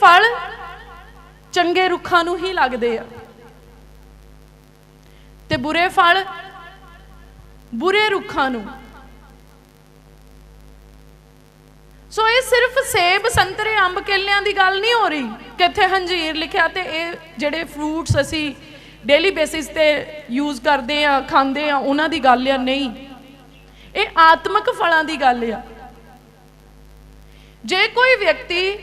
ਫਲ ਚੰਗੇ ਰੁੱਖਾਂ ਨੂੰ ਹੀ ਲੱਗਦੇ ਆ। ਤੇ ਬੁਰੇ ਫਲ ਬੁਰੇ ਰੁੱਖਾਂ ਨੂੰ। ਸੋ ਇਹ ਸਿਰਫ ਸੇਬ, ਸੰਤਰੇ, ਅੰਬ ਕੇਲਿਆਂ ਦੀ ਗੱਲ ਨਹੀਂ ਹੋ ਰਹੀ। ਕਿੱਥੇ ਹੰਜੀਰ ਲਿਖਿਆ ਤੇ ਇਹ ਜਿਹੜੇ ਫਰੂਟਸ ਅਸੀਂ ਡੇਲੀ ਬੇਸਿਸ ਤੇ ਯੂਜ਼ ਕਰਦੇ ਆ, ਖਾਂਦੇ ਆ, ਉਹਨਾਂ ਦੀ ਗੱਲ ਆ, ਨਹੀਂ। ਇਹ ਆਤਮਿਕ ਫਲਾਂ ਦੀ ਗੱਲ ਆ। ਜੇ ਕੋਈ ਵਿਅਕਤੀ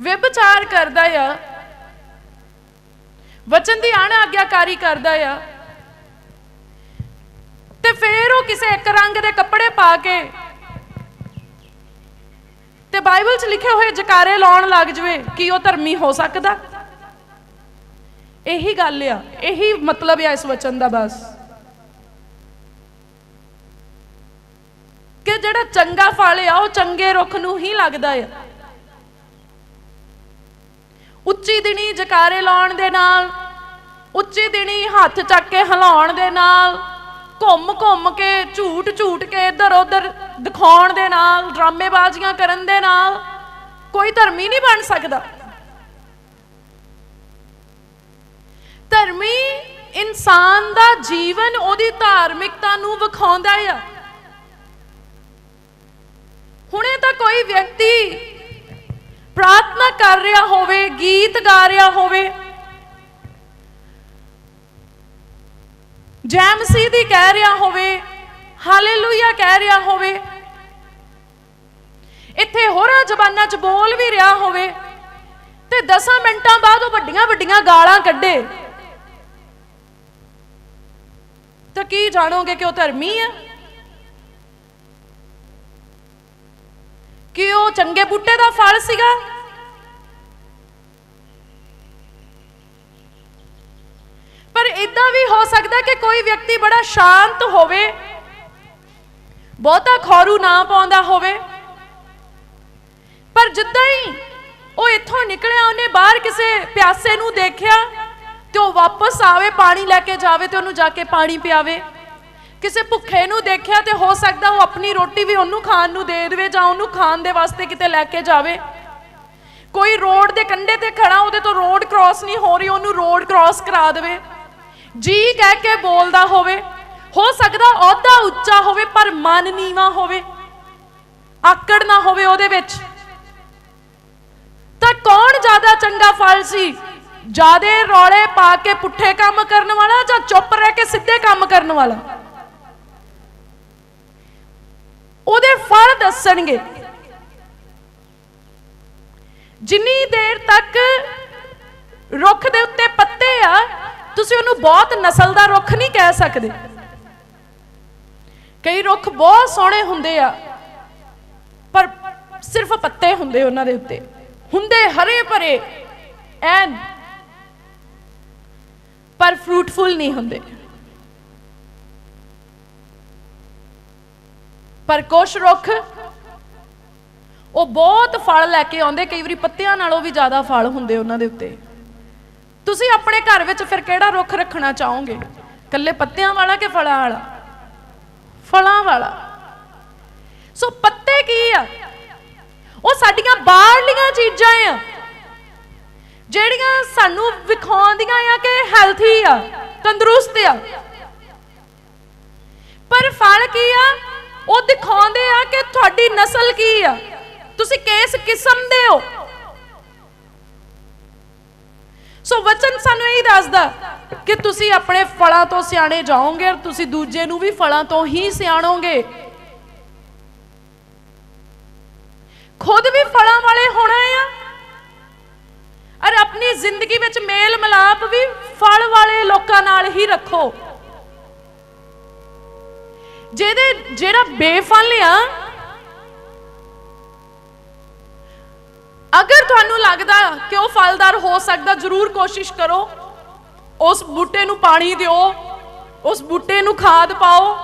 ਵਿਭਚਾਰ ਕਰਦਾ ਆ। ਵਚਨ ਦੀ ਅਣ ਆਗਿਆਕਾਰੀ ਕਰਦਾ ਆ। ਤੇ ਫੇਰ ਉਹ ਕਿਸੇ ਇੱਕ ਰੰਗ ਦੇ ਕੱਪੜੇ ਪਾ ਕੇ ਤੇ ਬਾਈਬਲ 'ਚ ਲਿਖੇ ਹੋਏ ਜਕਾਰੇ ਲਾਉਣ ਲੱਗ ਜਵੇ, ਕੀ ਉਹ ਧਰਮੀ ਹੋ ਸਕਦਾ? ਇਹੀ ਗੱਲ ਆ, ਇਹੀ ਮਤਲਬ ਆ ਇਸ ਵਚਨ ਦਾ ਬਸ। ਕਿ ਜਿਹੜਾ ਚੰਗਾ ਫਲ ਆ, ਉਹ ਚੰਗੇ ਰੁੱਖ ਨੂੰ ਹੀ ਲੱਗਦਾ ਆ। ਉੱਚੀ ਦਿਨੀ ਜਕਾਰੇ ਲਾਉਣ ਦੇ ਨਾਲ, ਉੱਚੀ ਦਿਨੀ ਹੱਥ ਚੱਕ ਕੇ ਹਿਲਾਉਣ ਦੇ ਨਾਲ, ਘੁੰਮ ਘੁੰਮ ਕੇ ਝੂਟ ਝੂਟ ਕੇ ਇੱਧਰ ਉੱਧਰ ਦਿਖਾਉਣ ਦੇ ਨਾਲ, ਡਰਾਮੇਬਾਜ਼ੀਆਂ ਕਰਨ ਦੇ ਨਾਲ, ਕੋਈ ਧਰਮੀ ਨਹੀਂ ਬਣ ਸਕਦਾ। ਧਰਮੀ ਇਨਸਾਨ ਦਾ ਜੀਵਨ ਉਹਦੀ ਧਾਰਮਿਕਤਾ ਨੂੰ ਵਿਖਾਉਂਦਾ ਆ। ਹੁਣੇ ਤਾਂ ਕੋਈ ਵਿਅਕਤੀ ਪ੍ਰਾਰਥਨਾ ਕਰ ਰਿਹਾ ਹੋਵੇ, ਗੀਤ ਗਾ ਰਿਹਾ ਹੋਵੇ। ਜੈ ਦੀ ਕਹਿ ਰਿਹਾ ਹੋਵੇ, ਹਾਲੇਲੂਇਆ ਕਹਿ ਰਿਹਾ ਹੋਵੇ। ਇੱਥੇ ਹੋਰਾਂ ਜ਼ਬਾਨਾਂ 'ਚ ਬੋਲ ਵੀ ਰਿਹਾ ਹੋਵੇ ਤੇ 10 ਮਿੰਟਾਂ ਬਾਅਦ ਉਹ ਵੱਡੀਆਂ ਵੱਡੀਆਂ ਗਾਲਾਂ ਕੱਢੇ। ਤਾਂ ਕੀ ਜਾਣੋਗੇ ਕਿ ਉਹ ਧਰਮੀ ਆ? ਕਿ ਉਹ ਚੰਗੇ ਬੂਟੇ ਦਾ ਫਲ ਸੀਗਾ? ਪਰ ਇਦਾਂ ਵੀ ਹੋ ਸਕਦਾ ਕਿ ਕੋਈ ਵਿਅਕਤੀ ਬੜਾ ਸ਼ਾਂਤ ਹੋਵੇ, ਬਹੁਤਾ ਖੌਰੂ ਨਾ ਪਾਉਂਦਾ ਹੋਵੇ। ਪਰ ਜਿੱਦਾਂ ਹੀ ਉਹ ਇੱਥੋਂ ਨਿਕਲਿਆ, ਉਹਨੇ ਬਾਹਰ ਕਿਸੇ ਪਿਆਸੇ ਨੂੰ ਦੇਖਿਆ ਤੇ ਉਹ ਵਾਪਸ ਆਵੇ, ਪਾਣੀ ਲੈ ਕੇ ਜਾਵੇ ਤੇ ਉਹਨੂੰ ਜਾ ਕੇ ਪਾਣੀ ਪਿਆਵੇ। ਕਿਸੇ ਭੁੱਖੇ ਨੂੰ ਦੇਖਿਆ ਤੇ ਹੋ ਸਕਦਾ ਉਹ ਆਪਣੀ ਰੋਟੀ ਵੀ ਉਹਨੂੰ ਖਾਣ ਨੂੰ ਦੇ ਦੇਵੇ ਜਾਂ ਉਹਨੂੰ ਖਾਣ ਦੇ ਵਾਸਤੇ ਕਿਤੇ ਲੈ ਕੇ ਜਾਵੇ। ਕੋਈ ਰੋਡ ਦੇ ਕੰਢੇ ਤੇ ਖੜਾ ਉਹਦੇ ਤੋਂ ਰੋਡ ਕ੍ਰਾਸ ਨਹੀਂ ਹੋ ਰਹੀ, ਉਹਨੂੰ ਰੋਡ ਕ੍ਰਾਸ ਕਰਾ ਦੇਵੇ। ਜੀ ਕਹਿ ਕੇ ਬੋਲਦਾ ਹੋਵੇ, ਹੋ ਸਕਦਾ ਅਹੁਦਾ ਉੱਚਾ ਹੋਵੇ ਪਰ ਮਨ ਨੀਵਾ ਹੋਵੇ। ਆਕੜ ਨਾ ਹੋਵੇ ਉਹਦੇ ਵਿੱਚ। ਤਾਂ ਕੌਣ ਜ਼ਿਆਦਾ ਚੰਗਾ ਫਲ ਸੀ? ਜਿਆਦੇ ਰੌਲੇ ਪਾ ਕੇ ਪੁੱਠੇ ਕੰਮ ਕਰਨ ਵਾਲਾ ਜਾਂ ਚੁੱਪ ਰਹਿ ਕੇ ਸਿੱਧੇ ਕੰਮ ਕਰਨ ਵਾਲਾ? ਉਹਦੇ ਫਲ ਦੱਸਣਗੇ। ਜਿੰਨੀ ਦੇਰ ਤੱਕ ਰੁੱਖ ਦੇ ਉੱਤੇ ਪੱਤੇ ਆ, ਤੁਸੀਂ ਉਹਨੂੰ ਬਹੁਤ ਨਸਲ ਦਾ ਰੁੱਖ ਨਹੀਂ ਕਹਿ ਸਕਦੇ। ਕਈ ਰੁੱਖ ਬਹੁਤ ਸੋਹਣੇ ਹੁੰਦੇ ਆ, ਪਰ ਸਿਰਫ ਪੱਤੇ ਹੁੰਦੇ ਉਹਨਾਂ ਦੇ ਉੱਤੇ। ਹੁੰਦੇ ਹਰੇ ਭਰੇ, ਐਨ, ਪਰ ਫਰੂਟਫੁਲ ਨਹੀਂ ਹੁੰਦੇ। ਪਰ ਕੁਛ ਰੁੱਖ ਉਹ ਬਹੁਤ ਫਲ ਲੈ ਕੇ ਆਉਂਦੇ, ਕਈ ਵਾਰੀ ਪੱਤਿਆਂ ਨਾਲੋਂ ਵੀ ਜ਼ਿਆਦਾ ਫਲ ਹੁੰਦੇ ਉਹਨਾਂ ਦੇ ਉੱਤੇ। ਤੁਸੀਂ ਆਪਣੇ ਘਰ ਵਿੱਚ ਫਿਰ ਕਿਹੜਾ ਰੁੱਖ ਰੱਖਣਾ ਚਾਹੋਗੇ? ਕੱਲੇ ਪੱਤਿਆਂ ਵਾਲਾ ਕਿ ਫਲਾਂ ਵਾਲਾ? ਫਲਾਂ ਵਾਲਾ। ਸੋ ਪੱਤੇ ਕੀ ਆ? ਉਹ ਸਾਡੀਆਂ ਬਾਹਰਲੀਆਂ ਚੀਜ਼ਾਂ ਆ, ਜਿਹੜੀਆਂ ਸਾਨੂੰ ਵਿਖਾਉਂਦੀਆਂ ਆ ਕਿ ਹੈਲਥੀ ਆ, ਤੰਦਰੁਸਤ ਆ। ਪਰ ਫਲ ਕੀ ਆ? ਉਹ ਦਿਖਾਉਂਦੇ ਆ ਕਿ ਤੁਹਾਡੀ ਨਸਲ ਕੀ ਆ। ਤੁਸੀਂ ਕਿਸ ਕਿਸਮ ਦੇ ਹੋ? ਸੋ ਵਚਨ ਸਾਨੂੰ ਇਹ ਦੱਸਦਾ ਕਿ ਤੁਸੀਂ ਆਪਣੇ ਫਲਾਂ ਤੋਂ ਸਿਆਣੇ ਜਾਓਗੇ ਔਰ ਤੁਸੀਂ ਦੂਜੇ ਨੂੰ ਵੀ ਫਲਾਂ ਤੋਂ ਹੀ ਸਿਆਣੋਗੇ। ਖੁਦ ਵੀ ਫਲਾਂ ਵਾਲੇ ਹੋਣਾ ਆ। ਔਰ ਆਪਣੀ ਜ਼ਿੰਦਗੀ ਵਿੱਚ ਮੇਲ ਮਿਲਾਪ ਵੀ ਫਲ ਵਾਲੇ ਲੋਕਾਂ ਨਾਲ ਹੀ ਰੱਖੋ। ਜਿਹਦੇ ਜਿਹੜਾ ਬੇਫਲ ਆ, ਅਗਰ ਤੁਹਾਨੂੰ ਲੱਗਦਾ ਕਿ ਉਹ ਫਲਦਾਰ ਹੋ ਸਕਦਾ, ਜ਼ਰੂਰ ਕੋਸ਼ਿਸ਼ ਕਰੋ। ਉਸ ਬੂਟੇ ਨੂੰ ਪਾਣੀ ਦਿਓ, ਉਸ ਬੂਟੇ ਨੂੰ ਖਾਦ ਪਾਓ,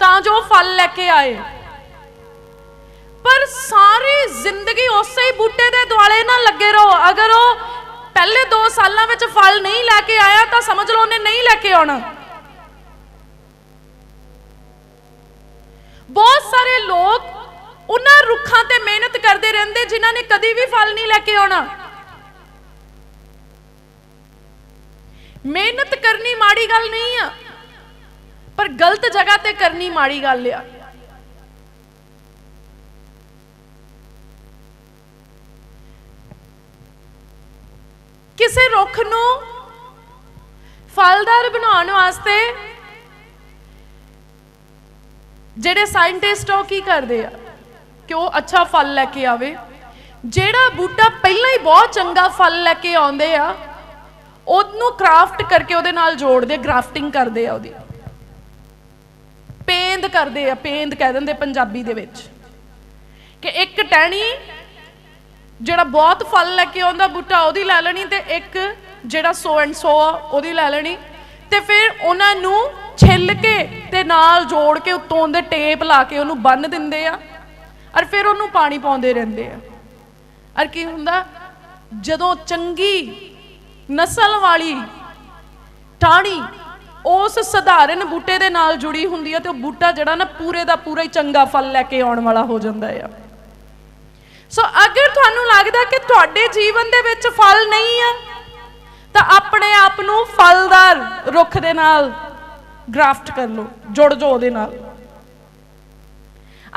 ਤਾਂ ਜੋ ਫਲ ਲੈ ਕੇ ਆਏ। ਪਰ ਸਾਰੀ ਜ਼ਿੰਦਗੀ ਉਸੇ ਹੀ ਬੂਟੇ ਦੇ ਦੁਆਲੇ ਨਾ ਲੱਗੇ ਰਹੋ। ਅਗਰ ਉਹ ਪਹਿਲੇ 2 ਸਾਲਾਂ ਵਿੱਚ ਫਲ ਨਹੀਂ ਲੈ ਕੇ ਆਇਆ, ਤਾਂ ਸਮਝ ਲਓ ਉਹਨੇ ਨਹੀਂ ਲੈ ਕੇ ਆਉਣਾ। ਬਹੁਤ ਸਾਰੇ ਲੋਕ ਉਹਨਾਂ ਰੁੱਖਾਂ ਤੇ ਮਿਹਨਤ ਕਰਦੇ ਰਹਿੰਦੇ ਜਿਨ੍ਹਾਂ ਨੇ ਕਦੀ ਵੀ ਫਲ ਨਹੀਂ ਲੈ ਕੇ ਆਉਣਾ। ਮਿਹਨਤ ਕਰਨੀ ਮਾੜੀ ਗੱਲ ਨਹੀਂ ਆ, ਪਰ ਗਲਤ ਜਗ੍ਹਾ ਤੇ ਕਰਨੀ ਮਾੜੀ ਗੱਲ ਆ। ਕਿਸੇ ਰੁੱਖ ਨੂੰ ਫਲਦਾਰ ਬਣਾਉਣ ਵਾਸਤੇ ਜਿਹੜੇ ਸਾਇੰਟਿਸਟ ਉਹ ਕੀ ਕਰਦੇ ਆ? ਕਿ ਉਹ ਅੱਛਾ ਫਲ ਲੈ ਕੇ ਆਵੇ। ਜਿਹੜਾ ਬੂਟਾ ਪਹਿਲਾਂ ਹੀ ਬਹੁਤ ਚੰਗਾ ਫਲ ਲੈ ਕੇ ਆਉਂਦੇ ਆ, ਉਹਨੂੰ ਕਰਾਫਟ ਕਰਕੇ ਉਹਦੇ ਨਾਲ ਜੋੜਦੇ ਗ੍ਰਾਫਟਿੰਗ ਕਰਦੇ ਆ ਉਹਦੀ। ਪੇਂਦ ਕਰਦੇ ਆ, ਪੇਂਦ ਕਹਿ ਦਿੰਦੇ ਪੰਜਾਬੀ ਦੇ ਵਿੱਚ। ਕਿ ਇੱਕ ਟਹਿਣੀ, ਜਿਹੜਾ ਬਹੁਤ ਫਲ ਲੈ ਕੇ ਆਉਂਦਾ ਬੂਟਾ, ਉਹਦੀ ਲੈ ਲੈਣੀ ਤੇ ਇੱਕ ਜਿਹੜਾ ਸੋ ਐਂਡ ਸੋ ਆ, ਉਹਦੀ ਲੈ ਲੈਣੀ। ਤੇ ਫਿਰ ਉਹਨਾਂ ਨੂੰ ਛਿੱਲ ਕੇ ਤੇ ਨਾਲ ਜੋੜ ਕੇ ਉੱਤੋਂ ਉਹਦੇ ਟੇਪ ਲਾ ਕੇ ਉਹਨੂੰ ਬੰਨ ਦਿੰਦੇ ਆ ਔਰ ਫਿਰ ਉਹਨੂੰ ਪਾਣੀ ਪਾਉਂਦੇ ਰਹਿੰਦੇ ਆ। ਔਰ ਕੀ ਹੁੰਦਾ? ਜਦੋਂ ਚੰਗੀ ਨਸਲ ਵਾਲੀ ਟਾਣੀ ਉਸ ਸਧਾਰਨ ਬੂਟੇ ਦੇ ਨਾਲ ਜੁੜੀ ਹੁੰਦੀ ਹੈ ਤੇ ਉਹ ਬੂਟਾ ਜਿਹੜਾ ਨਾ ਪੂਰੇ ਦਾ ਪੂਰਾ ਹੀ ਚੰਗਾ ਫਲ ਲੈ ਕੇ ਆਉਣ ਵਾਲਾ ਹੋ ਜਾਂਦਾ ਆ। ਸੋ ਅਗਰ ਤੁਹਾਨੂੰ ਲੱਗਦਾ ਕਿ ਤੁਹਾਡੇ ਜੀਵਨ ਦੇ ਵਿੱਚ ਫਲ ਨਹੀਂ ਆ, ਤਾਂ ਆਪਣੇ ਆਪ ਨੂੰ ਫਲਦਾਰ ਰੁੱਖ ਦੇ ਨਾਲ ਗ੍ਰਾਫਟ ਕਰ ਲਓ, ਜੁੜ ਜੋ ਉਹਦੇ ਨਾਲ।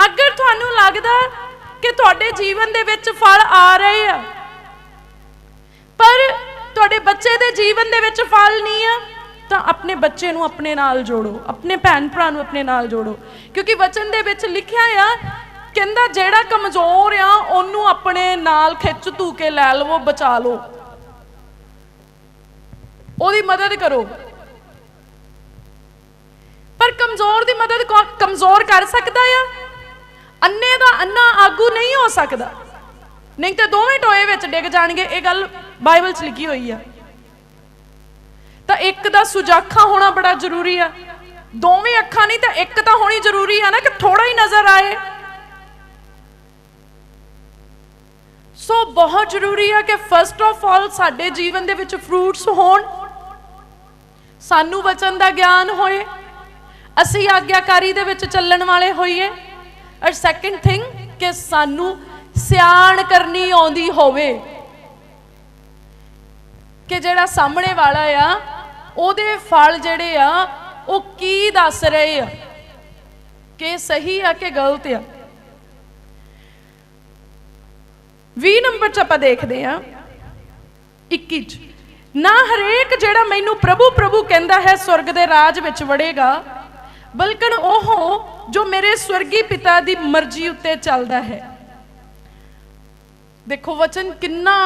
ਅਗਰ ਤੁਹਾਨੂੰ ਲੱਗਦਾ ਕਿ ਤੁਹਾਡੇ ਜੀਵਨ ਦੇ ਵਿੱਚ ਫਲ ਆ ਰਹੇ ਆ, ਪਰ ਤੁਹਾਡੇ ਬੱਚੇ ਦੇ ਜੀਵਨ ਦੇ ਵਿੱਚ ਫਲ ਨਹੀਂ ਆ, ਤਾਂ ਆਪਣੇ ਬੱਚੇ ਨੂੰ ਆਪਣੇ ਨਾਲ ਜੋੜੋ, ਆਪਣੇ ਭੈਣ ਭਰਾ ਨੂੰ ਆਪਣੇ ਨਾਲ ਜੋੜੋ। ਕਿਉਂਕਿ ਵਚਨ ਦੇ ਵਿੱਚ ਲਿਖਿਆ ਆ, ਕਹਿੰਦਾ ਜਿਹੜਾ ਕਮਜ਼ੋਰ ਆ, ਉਹਨੂੰ ਆਪਣੇ ਨਾਲ ਖਿੱਚ ਧੂ ਕੇ ਲੈ ਲਵੋ, ਬਚਾ ਲਓ। ਉਹਦੀ ਮਦਦ ਕਰੋ। ਪਰ ਕਮਜ਼ੋਰ ਦੀ ਮਦਦ ਕਮਜ਼ੋਰ ਕਰ ਸਕਦਾ ਆ? ਅੰਨੇ ਦਾ ਅੰਨਾ ਆਗੂ ਨਹੀਂ ਹੋ ਸਕਦਾ। ਨਹੀਂ ਤੇ ਦੋਵੇਂ ਟੋਏ ਵਿੱਚ ਡਿੱਗ ਜਾਣਗੇ, ਇਹ ਗੱਲ ਬਾਈਬਲ 'ਚ ਲਿਖੀ ਹੋਈ ਆ। ਤਾਂ ਇੱਕ ਦਾ ਸੁਜਾਖਾ ਹੋਣਾ ਬੜਾ ਜ਼ਰੂਰੀ ਆ। ਦੋਵੇਂ ਅੱਖਾਂ ਨਹੀਂ ਤਾਂ ਇੱਕ ਤਾਂ ਹੋਣੀ ਜ਼ਰੂਰੀ ਆ ਨਾ ਕਿ ਥੋੜਾ ਹੀ ਨਜ਼ਰ ਆਏ। ਸੋ ਬਹੁਤ ਜ਼ਰੂਰੀ ਆ ਕਿ ਫਸਟ ਆਫ ਆਲ ਸਾਡੇ ਜੀਵਨ ਦੇ ਵਿੱਚ ਫਰੂਟਸ ਹੋਣ। ਸਾਨੂੰ ਵਚਨ ਦਾ ਗਿਆਨ ਹੋਏ। ਅਸੀਂ ਆਗਿਆਕਾਰੀ ਦੇ ਵਿੱਚ ਚੱਲਣ ਵਾਲੇ ਹੋਈਏ। ਔਰ ਸੈਕੰਡ ਥਿੰਗ ਕਿ ਸਾਨੂੰ ਸਿਆਣ ਕਰਨੀ ਆਉਂਦੀ ਹੋਵੇ। ਕਿ ਜਿਹੜਾ ਸਾਹਮਣੇ ਵਾਲਾ ਆ, ਉਹਦੇ ਫਲ ਜਿਹੜੇ ਆ, ਉਹ ਕੀ ਦੱਸ ਰਹੇ ਆ? ਕਿ ਸਹੀ ਆ ਕਿ ਗਲਤ ਆ? 20 ਨੰਬਰ ਚ ਆਪਾਂ ਦੇਖਦੇ ਆ 21 ਚ, ਨਾ ਹਰੇਕ ਜਿਹੜਾ ਮੈਨੂੰ ਪ੍ਰਭੂ ਪ੍ਰਭੂ ਕਹਿੰਦਾ ਹੈ, ਸਵਰਗ ਦੇ ਰਾਜ ਵਿੱਚ ਵੜੇਗਾ ਬਲਕਿ ਉਹ ਜੋ ਮੇਰੇ ਸਵਰਗੀ ਪਿਤਾ ਦੀ ਮਰਜ਼ੀ ਉੱਤੇ ਚੱਲਦਾ ਹੈ। ਦੇਖੋ, ਵਚਨ ਕਿੰਨਾ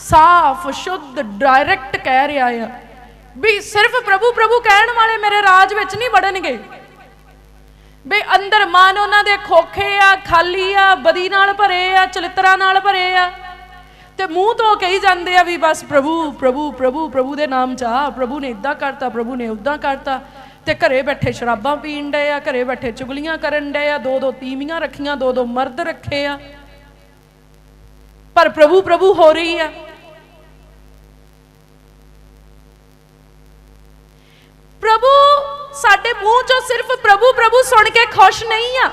ਸਾਫ਼, ਸ਼ੁੱਧ ਡਾਇਰੈਕਟ ਕਹਿ ਰਿਹਾ ਆ। ਵੀ ਸਿਰਫ ਪ੍ਰਭੂ ਪ੍ਰਭੂ ਕਹਿਣ ਵਾਲੇ ਮੇਰੇ ਰਾਜ ਵਿੱਚ ਨਹੀਂ ਵੜਨਗੇ। ਵੀ ਅੰਦਰ ਮਨ ਉਹਨਾਂ ਦੇ ਖੋਖੇ ਆ, ਖਾਲੀ ਆ, ਬਦੀ ਨਾਲ ਭਰੇ ਆ, ਚਲਿੱਤਰਾ ਨਾਲ ਭਰੇ ਆ। ਤੇ ਮੂੰਹ ਤੋਂ ਕਹੀ ਜਾਂਦੇ ਆ ਵੀ ਬਸ ਪ੍ਰਭੂ ਪ੍ਰਭੂ ਪ੍ਰਭੂ ਪ੍ਰਭੂ ਦੇ ਨਾਮ ਚ ਆ, ਪ੍ਰਭੂ ਨੇ ਇਦਾਂ ਕਰਤਾ, ਪ੍ਰਭੂ ਨੇ ਉਦਾਂ ਕਰਤਾ। ਤੇ ਘਰੇ ਬੈਠੇ ਸ਼ਰਾਬਾਂ ਪੀਣ ਡਏ ਆ, ਘਰੇ ਬੈਠੇ ਚੁਗਲੀਆਂ ਕਰਨ ਡਏ ਆ ਦੋ ਦੋ ਤੀਵੀਆਂ ਰੱਖੀਆਂ ਦੋ ਦੋ ਮਰਦ ਰੱਖੇ ਆ। ਪਰ ਪ੍ਰਭੂ ਪ੍ਰਭੂ ਹੋ ਰਹੀ ਆ। ਪ੍ਰਭੂ, ਸਾਡੇ ਮੂੰਹ ਚੋਂ ਸਿਰਫ ਪ੍ਰਭੂ ਪ੍ਰਭੂ ਸੁਣ ਕੇ ਖੁਸ਼ ਨਹੀਂ ਆ।